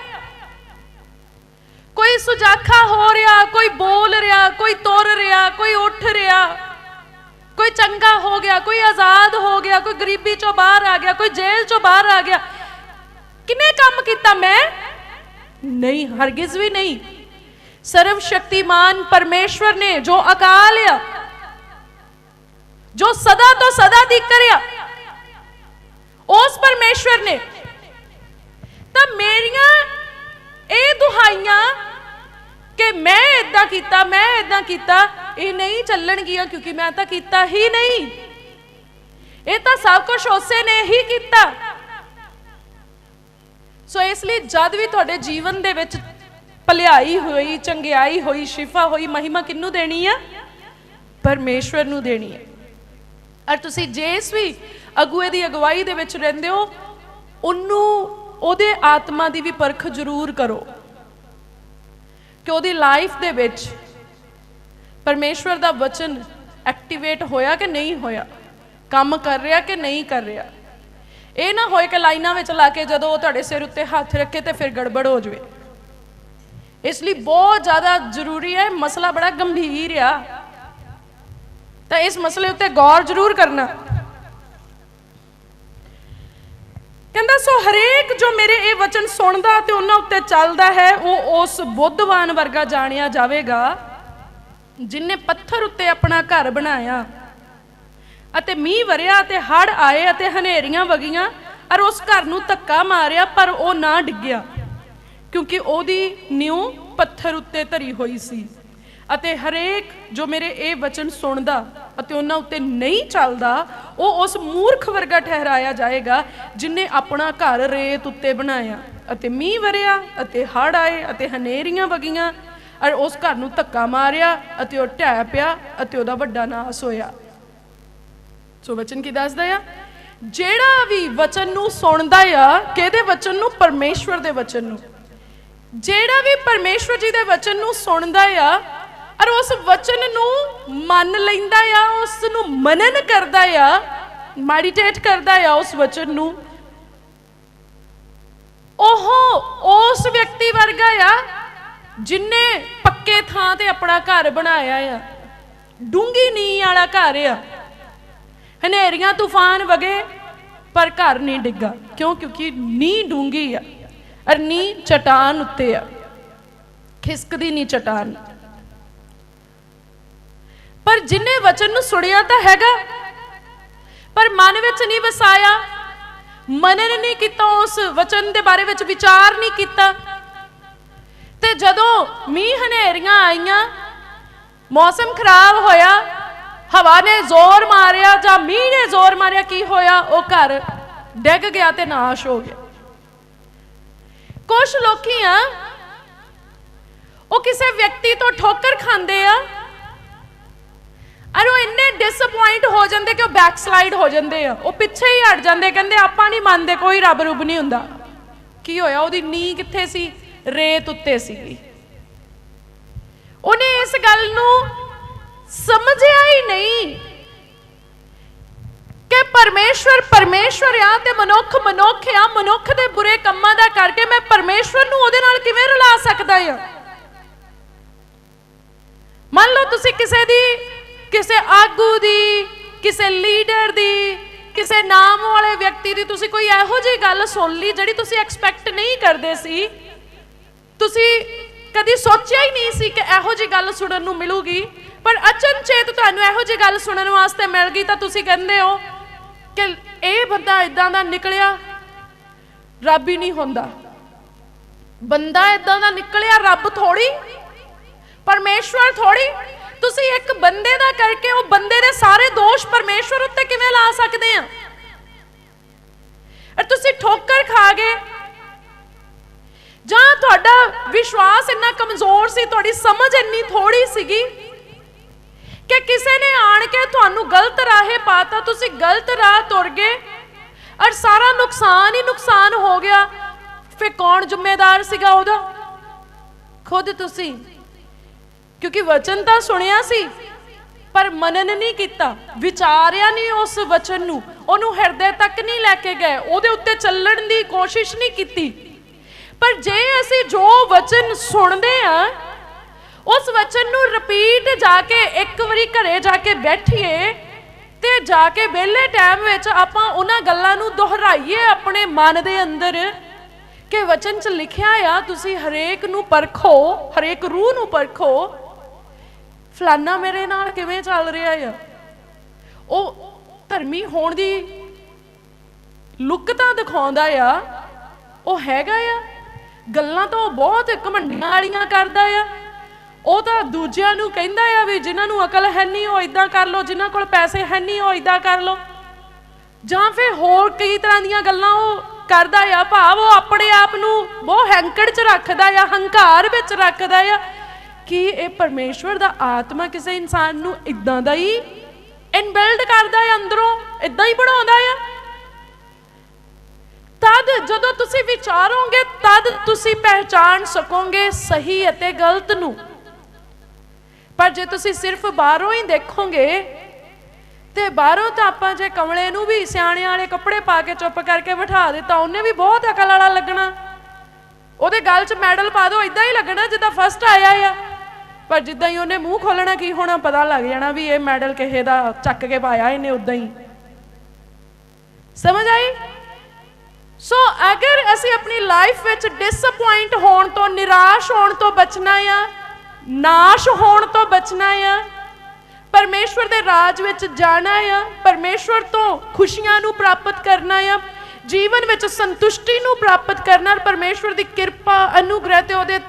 ਕੋਈ ਸੁਜਾਖਾ ਹੋ ਰਿਹਾ, ਕੋਈ ਬੋਲ ਰਿਹਾ, ਕੋਈ ਤੁਰ ਰਿਹਾ, ਕੋਈ ਉੱਠ ਰਿਹਾ, ਕੋਈ ਚੰਗਾ ਹੋ ਗਿਆ, ਕੋਈ ਆਜ਼ਾਦ ਹੋ ਗਿਆ, ਕੋਈ ਗਰੀਬੀ ਚੋਂ ਬਾਹਰ ਆ ਗਿਆ, ਕੋਈ ਜੇਲ੍ਹ ਚੋਂ ਬਾਹਰ ਆ ਗਿਆ। ਕਿਨੇ ਕੰਮ ਕੀਤਾ ਮੈਂ? ਨਹੀਂ, ਹਰਗਿਜ਼ ਵੀ ਨਹੀਂ। ਸਰਵ ਸ਼ਕਤੀਮਾਨ ਪਰਮੇਸ਼ਵਰ ਨੇ ਜੋ ਅਕਾਲ ਆ, ਜੋ ਸਦਾ ਤੋਂ ਸਦਾ ਦੀ ਕਰਿਆ, ਉਸ ਪਰਮੇਸ਼ਵਰ ਨੇ ਤਾਂ ਮੇਰੀਆਂ ਇਹ ਦੁਹਾਈਆਂ ਕਿ ਮੈਂ ਇਦਾਂ ਕੀਤਾ, ਮੈਂ ਇਦਾਂ ਕੀਤਾ, ਇਹ ਨਹੀਂ ਚੱਲਣਗੀਆਂ ਕਿਉਂਕਿ ਮੈਂ ਤਾਂ ਕੀਤਾ ਹੀ ਨਹੀਂ। ਇਹ ਤਾਂ ਸਭ ਕੁਝ ਉਸੇ ਨੇ ਹੀ ਕੀਤਾ। ਸੋ ਇਸ ਲਈ ਜਦ ਵੀ ਤੁਹਾਡੇ ਜੀਵਨ ਦੇ ਵਿੱਚ ਭਲਾਈ ਹੋਈ, ਚੰਗਿਆਈ ਹੋਈ, ਸ਼ਿਫਾ ਹੋਈ, ਮਹਿਮਾ ਕਿੰਨੂੰ ਦੇਣੀ ਆ? ਪਰਮੇਸ਼ਵਰ ਨੂੰ ਦੇਣੀ ਹੈ ਔਰ ਤੁਸੀਂ ਜਿਸ ਵੀ ਅਗੂਏ ਦੀ ਅਗਵਾਈ ਦੇ ਵਿੱਚ ਰਹਿੰਦੇ ਹੋ, ਉਹਨੂੰ ਉਹਦੇ ਆਤਮਾ ਦੀ ਵੀ ਪਰਖ ਜ਼ਰੂਰ ਕਰੋ ਕਿ ਉਹਦੀ ਲਾਈਫ ਦੇ ਵਿੱਚ ਪਰਮੇਸ਼ਵਰ ਦਾ ਵਚਨ ਐਕਟੀਵੇਟ ਹੋਇਆ ਕਿ ਨਹੀਂ ਹੋਇਆ, ਕੰਮ ਕਰ ਰਿਹਾ ਕਿ ਨਹੀਂ ਕਰ ਰਿਹਾ, ਇਹ ਨਾ ਹੋਏ ਕਿ ਲਾਈਨਾਂ ਵਿੱਚ ਲਾ ਕੇ ਜਦੋਂ ਉਹ ਤੁਹਾਡੇ ਸਿਰ ਉੱਤੇ ਹੱਥ ਰੱਖੇ ਤੇ ਫਿਰ ਗੜਬੜ ਹੋ ਜਾਵੇ। ਇਸ ਲਈ ਬਹੁਤ ਜ਼ਿਆਦਾ ਜ਼ਰੂਰੀ ਹੈ, ਮਸਲਾ ਬੜਾ ਗੰਭੀਰ ਆ। ਤਾਂ ਇਸ ਮਸਲੇ ਉੱਤੇ ਗੌਰ ਜ਼ਰੂਰ ਕਰਨਾ। ਕਹਿੰਦਾ, ਸੋ ਹਰੇਕ ਜੋ ਮੇਰੇ ਇਹ ਵਚਨ ਸੁਣਦਾ ਤੇ ਉਹਨਾਂ ਉੱਤੇ ਚੱਲਦਾ ਹੈ, ਉਹ ਉਸ ਬੁੱਧਵਾਨ ਵਰਗਾ ਜਾਣਿਆ ਜਾਵੇਗਾ, ਜਿਨੇ ਪੱਥਰ ਉੱਤੇ ਆਪਣਾ ਘਰ ਬਣਾਇਆ ਅਤੇ ਮੀਂਹ ਵਰਿਆ ਤੇ ਹੜ ਆਏ ਅਤੇ ਹਨੇਰੀਆਂ ਵਗੀਆਂ ਔਰ ਉਸ ਘਰ ਨੂੰ ਧੱਕਾ ਮਾਰਿਆ, ਪਰ ਉਹ ਨਾ ਡਿੱਗਿਆ, ਕਿਉਂਕਿ ਉਹਦੀ ਨਿਉ ਪੱਥਰ ਉੱਤੇ ਧਰੀ ਹੋਈ ਸੀ ਅਤੇ ਹਰੇਕ ਜੋ ਮੇਰੇ ਇਹ ਵਚਨ ਸੁਣਦਾ ਅਤੇ ਉਹਨਾਂ ਉੱਤੇ ਨਹੀਂ ਚੱਲਦਾ, ਉਹ ਉਸ ਮੂਰਖ ਵਰਗਾ ਠਹਿਰਾਇਆ ਜਾਏਗਾ ਜਿਨੇ ਆਪਣਾ ਘਰ ਰੇਤ ਉੱਤੇ ਬਣਾਇਆ ਅਤੇ ਮੀਂਹ ਵਰਿਆ ਅਤੇ ਹੜ ਆਏ ਅਤੇ ਹਨੇਰੀਆਂ ਵਗੀਆਂ ਔਰ ਉਸ ਘਰ ਨੂੰ ਧੱਕਾ ਮਾਰਿਆ ਅਤੇ ਉਹ ਢਹਿ ਪਿਆ ਅਤੇ ਉਹਦਾ ਵੱਡਾ ਨਾਸ ਹੋਇਆ। ਸੋ ਵਚਨ ਕੀ ਦੱਸਦਾ ਆ? ਜਿਹੜਾ ਵੀ ਵਚਨ ਨੂੰ ਸੁਣਦਾ ਆ, ਕਿਹਦੇ ਵਚਨ ਨੂੰ? ਪਰਮੇਸ਼ਵਰ ਦੇ ਵਚਨ ਨੂੰ। ਜਿਹੜਾ ਵੀ ਪਰਮੇਸ਼ਵਰ ਜੀ ਦੇ ਵਚਨ ਨੂੰ ਸੁਣਦਾ ਆ ਔਰ ਉਸ ਵਚਨ ਨੂੰ ਮੰਨ ਲੈਂਦਾ ਆ, ਉਸ ਨੂੰ ਮਨਨ ਕਰਦਾ ਆ ਮੈਡੀਟੇਟ ਕਰਦਾ ਆ ਉਸ ਵਚਨ ਨੂੰ। ਉਹ ਉਸ ਵਿਅਕਤੀ ਵਰਗਾ ਆ, ਜਿਨੇ ਪੱਕੇ ਥਾਂ ਤੇ ਆਪਣਾ ਘਰ ਬਣਾਇਆ ਆ। ਡੂੰਗੀ ਨੀਂਹ ਵਾਲਾ ਘਰ ਆ। ਹਨੇਰੀਆਂ, ਤੂਫਾਨ ਵਗੇ, ਪਰ ਘਰ ਨਹੀਂ ਡਿੱਗਾ। ਕਿਉਂ? ਕਿਉਂਕਿ ਨੀਂਹ ਡੂੰਗੀ ਆ। ਅਰ ਨੀਂਹ ਚਟਾਨ ਉੱਤੇ ਆ। ਖਿਸਕਦੀ ਨਹੀਂ ਚਟਾਨ। ਪਰ ਜਿਨੇ ਵਚਨ ਨੂੰ ਸੁਣਿਆ ਤਾਂ ਹੈਗਾ। ਪਰ ਮਨ ਵਿੱਚ ਨਹੀਂ ਵਸਾਇਆ। ਮਨਨ ਨਹੀਂ ਕੀਤਾ, ਉਸ ਵਚਨ ਦੇ ਬਾਰੇ ਵਿੱਚ ਵਿਚਾਰ ਨਹੀਂ ਕੀਤਾ। ਤੇ ਜਦੋਂ ਮੀਂਹ ਹਨੇਰੀਆਂ ਆਈਆਂ, ਮੌਸਮ ਖਰਾਬ ਹੋਇਆ, ਹਵਾ ਨੇ ਜ਼ੋਰ ਮਾਰਿਆ ਜਾਂ ਮੀਂਹ ਨੇ ਜ਼ੋਰ ਮਾਰਿਆ, ਕੀ ਹੋਇਆ? ਉਹ ਘਰ ਡਿੱਗ ਗਿਆ ਤੇ ਨਾਸ਼ ਹੋ ਗਿਆ। ਕੁਝ ਲੋਕੀ ਆ, ਉਹ ਕਿਸੇ ਵਿਅਕਤੀ ਤੋਂ ਠੋਕਰ ਖਾਂਦੇ ਆ ਅਰ ਉਹ ਇੰਨੇ ਡਿਸਪਾਇੰਟ ਹੋ ਜਾਂਦੇ ਕਿ ਉਹ ਬੈਕਸਲਾਈਡ ਹੋ ਜਾਂਦੇ ਆ। ਉਹ ਪਿੱਛੇ ਹੀ ਹਟ ਜਾਂਦੇ, ਕਹਿੰਦੇ ਆਪਾਂ ਨਹੀਂ ਮੰਨਦੇ, ਕੋਈ ਰੱਬ ਰੁੱਬ ਨਹੀਂ ਹੁੰਦਾ। ਕੀ ਹੋਇਆ? ਉਹਦੀ ਨੀਂਹ ਕਿੱਥੇ ਸੀ? ਰੇਤ ਉੱਤੇ ਸੀਗੀ। ਉਹਨੇ ਇਸ ਗੱਲ ਨੂੰ ਸਮਝਿਆ ਹੀ ਨਹੀਂ ਕਿ ਪਰਮੇਸ਼ਵਰ ਪਰਮੇਸ਼ਵਰ ਆ ਤੇ ਮਨੁੱਖ ਮਨੁੱਖ ਆ, ਮਨੁੱਖ ਦੇ ਬੁਰੇ ਕੰਮਾਂ ਦਾ ਕਰਕੇ ਮੈਂ ਪਰਮੇਸ਼ਵਰ ਨੂੰ ਉਹਦੇ ਨਾਲ ਕਿਵੇਂ ਰਲਾ ਸਕਦਾ ਆ? ਮੰਨ ਲਓ ਤੁਸੀਂ ਕਿਸੇ ਦੀ ਕਿਸੇ ਆਗੂ ਦੀ, ਕਿਸੇ ਲੀਡਰ ਦੀ, ਕਿਸੇ ਨਾਮ ਵਾਲੇ ਵਿਅਕਤੀ ਦੀ ਤੁਸੀਂ ਕੋਈ ਇਹੋ ਜਿਹੀ ਗੱਲ ਸੁਣ ਲਈ ਜਿਹੜੀ ਤੁਸੀਂ ਐਕਸਪੈਕਟ ਨਹੀਂ ਕਰਦੇ ਸੀ? ਤੁਸੀਂ ਕਦੀ ਸੋਚਿਆ ਹੀ ਨਹੀਂ ਸੀ ਕਿ ਇਹੋ ਜਿਹੀ ਗੱਲ ਸੁਣਨ ਨੂੰ ਮਿਲੂਗੀ? ਪਰ ਅਚਨਚੇਤ ਤੁਹਾਨੂੰ ਇਹੋ ਜਿਹੀ ਗੱਲ ਸੁਣਨ ਵਾਸਤੇ ਮਿਲ ਗਈ ਤਾਂ ਤੁਸੀਂ ਕਹਿੰਦੇ ਹੋ ਕਿ ਇਹ ਬੰਦਾ ਇਦਾਂ ਦਾ ਨਿਕਲਿਆ, ਰੱਬ ਹੀ ਨਹੀਂ ਹੁੰਦਾ। ਬੰਦਾ ਇਦਾਂ ਦਾ ਨਿਕਲਿਆ, ਰੱਬ ਥੋੜੀ ਪਰਮੇਸ਼ਵਰ ਥੋੜੀ ਤੁਸੀਂ ਇੱਕ ਬੰਦੇ ਦਾ ਕਰਕੇ ਉਹ ਬੰਦੇ ਦੇ ਸਾਰੇ ਦੋਸ਼ ਪਰਮੇਸ਼ਵਰ ਉੱਤੇ ਕਿਵੇਂ ਲਾ ਸਕਦੇ ਆ? ਅਰ ਤੁਸੀਂ ਠੋਕਰ ਖਾ ਗਏ। ਜਾਂ ਤੁਹਾਡਾ ਵਿਸ਼ਵਾਸ ਇੰਨਾ ਕਮਜ਼ੋਰ ਸੀ, ਤੁਹਾਡੀ ਸਮਝ ਇੰਨੀ ਥੋੜੀ ਸੀਗੀ ਕਿ ਕਿਸੇ ਨੇ ਆਣ ਕੇ ਤੁਹਾਨੂੰ ਗਲਤ ਰਾਹੇ ਪਾਤਾ, ਤੁਸੀਂ ਗਲਤ ਰਾਹ ਤੁਰ ਗਏ। ਔਰ ਸਾਰਾ ਨੁਕਸਾਨ ਹੀ ਨੁਕਸਾਨ ਹੋ ਗਿਆ। ਫਿਰ ਕੌਣ ਜ਼ਿੰਮੇਦਾਰ ਸੀਗਾ ਉਹਦਾ? ਖੁਦ ਤੁਸੀਂ। ਕਿਉਂਕਿ ਵਚਨ ਤਾਂ ਸੁਣਿਆ ਸੀ, ਪਰ ਮਨਨ ਨਹੀਂ ਕੀਤਾ, ਵਿਚਾਰਿਆ ਨਹੀਂ ਉਸ ਵਚਨ ਨੂੰ। ਉਹਨੂੰ ਹਿਰਦੇ ਤੱਕ ਨਹੀਂ ਲੈ ਕੇ ਗਏ, ਉਹਦੇ ਉੱਤੇ ਚੱਲਣ ਦੀ ਕੋਸ਼ਿਸ਼ ਨਹੀਂ ਕੀਤੀ। ਪਰ ਜੇ ਅਸੀਂ ਜੋ ਵਚਨ ਸੁਣਦੇ ਆ ਉਸ ਵਚਨ ਨੂੰ ਰਿਪੀਟ ਜਾ ਕੇ, ਇੱਕ ਵਾਰੀ ਘਰੇ ਜਾ ਕੇ ਬੈਠੀਏ, ਤੇ ਜਾ ਕੇ ਵਿਹਲੇ ਟਾਈਮ ਵਿੱਚ ਆਪਾਂ ਉਹਨਾਂ ਗੱਲਾਂ ਨੂੰ ਦੁਹਰਾਈਏ ਆਪਣੇ ਮਨ ਦੇ ਅੰਦਰ ਕਿ ਵਚਨ 'ਚ ਲਿਖਿਆ ਆ, ਤੁਸੀਂ ਹਰੇਕ ਨੂੰ ਪਰਖੋ, ਹਰੇਕ ਰੂਹ ਨੂੰ ਪਰਖੋ ਫਲਾਨਾ ਮੇਰੇ ਨਾਲ ਕਿਵੇਂ ਚੱਲ ਰਿਹਾ ਆ? ਉਹ ਧਰਮੀ ਹੋਣ ਦੀ ਲੁੱਕ ਤਾਂ ਦਿਖਾਉਂਦਾ ਆ। ਉਹ ਹੈਗਾ ਆ। ਗੱਲਾਂ ਤਾਂ ਉਹ ਬਹੁਤ ਘਮੰਡਾਂ ਵਾਲੀਆਂ ਕਰਦਾ ਆ। ਉਹ ਤਾਂ ਦੂਜਿਆਂ ਨੂੰ ਕਹਿੰਦਾ ਆ ਵੀ ਜਿਨ੍ਹਾਂ ਨੂੰ ਅਕਲ ਹੈ ਨਹੀਂ, ਉਹ ਇਦਾਂ ਕਰ ਲਓ, ਜਿਨ੍ਹਾਂ ਕੋਲ ਪੈਸੇ ਹੈ ਨਹੀਂ, ਉਹ ਇਦਾਂ ਕਰ ਲਓ। ਜਾਂ ਫਿਰ ਹੋਰ ਕਈ ਤਰ੍ਹਾਂ ਦੀਆਂ ਗੱਲਾਂ ਉਹ ਕਰਦਾ ਆ। ਭਾਵ ਉਹ ਆਪਣੇ ਆਪ ਨੂੰ ਬਹੁਤ ਹੈਂਕੜ 'ਚ ਰੱਖਦਾ ਆ, ਹੰਕਾਰ ਵਿੱਚ ਰੱਖਦਾ ਆ। ਕਿ ਇਹ ਪਰਮੇਸ਼ਵਰ ਦਾ ਆਤਮਾ ਕਿਸੇ ਇਨਸਾਨ ਨੂੰ ਇਦਾਂ ਦਾ ਹੀ ਇਨਬਿਲਡ ਕਰਦਾ ਹੈ ਅੰਦਰੋਂ, ਇਦਾਂ ਹੀ ਬਣਾਉਂਦਾ ਆ ਤਦ ਜਦੋਂ ਤੁਸੀਂ ਵਿਚਾਰੋਗੇ, ਤਦ ਤੁਸੀਂ ਪਹਿਚਾਨ ਸਕੋਗੇ ਸਹੀ ਅਤੇ ਗਲਤ ਨੂੰ। ਪਰ ਜੇ ਤੁਸੀਂ ਸਿਰਫ ਬਾਹਰੋਂ ਹੀ ਦੇਖੋਗੇ, ਤੇ ਬਾਹਰੋਂ ਤਾਂ ਆਪਾਂ ਜੇ ਕਮਲੇ ਨੂੰ ਵੀ ਸਿਆਣਿਆਂ ਵਾਲੇ ਕੱਪੜੇ ਪਾ ਕੇ ਚੁੱਪ ਕਰਕੇ ਬਿਠਾ ਦਿੱਤਾ ਉਹਨੇ ਵੀ ਬਹੁਤ ਅਕਲ ਵਾਲਾ ਲੱਗਣਾ। ਉਹਦੇ ਗਲ 'ਚ ਮੈਡਲ ਪਾ ਦਿਓ, ਇਦਾਂ ਹੀ ਲੱਗਣਾ ਜਿੱਦਾਂ ਫਸਟ ਆਇਆ ਆ। ਪਰ ਜਿੱਦਾਂ ਹੀ ਉਹਨੇ ਮੂੰਹ ਖੋਲਣਾ ਕੀ ਹੋਣਾ, ਪਤਾ ਲੱਗ ਜਾਣਾ ਵੀ ਇਹ ਮੈਡਲ ਕਿਸੇ ਦਾ ਚੱਕ ਕੇ ਪਾਇਆ ਇਹਨੇ ਉਦਾਂ ਹੀ। ਸਮਝ ਆਈ? ਸੋ ਅਗਰ ਅਸੀਂ ਆਪਣੀ ਲਾਈਫ ਵਿੱਚ ਡਿਸਪਾਇੰਟ ਹੋਣ ਤੋਂ, ਨਿਰਾਸ਼ ਹੋਣ ਤੋਂ ਬਚਣਾ ਆ, ਨਾਸ਼ ਹੋਣ ਤੋਂ ਬਚਣਾ ਆ, ਪਰਮੇਸ਼ਵਰ ਦੇ ਰਾਜ ਵਿੱਚ ਜਾਣਾ ਆ, ਪਰਮੇਸ਼ਵਰ ਤੋਂ ਖੁਸ਼ੀਆਂ ਨੂੰ ਪ੍ਰਾਪਤ ਕਰਨਾ ਆ, ਜੀਵਨ ਵਿੱਚ ਸੰਤੁਸ਼ਟੀ ਨੂੰ ਪ੍ਰਾਪਤ ਕਰਨਾ, ਔਰ ਪਰਮੇਸ਼ਵਰ ਦੀ ਕਿਰਪਾ, ਅਨੁਗ੍ਰਹਿ ਤੇ ਉਹਦੇ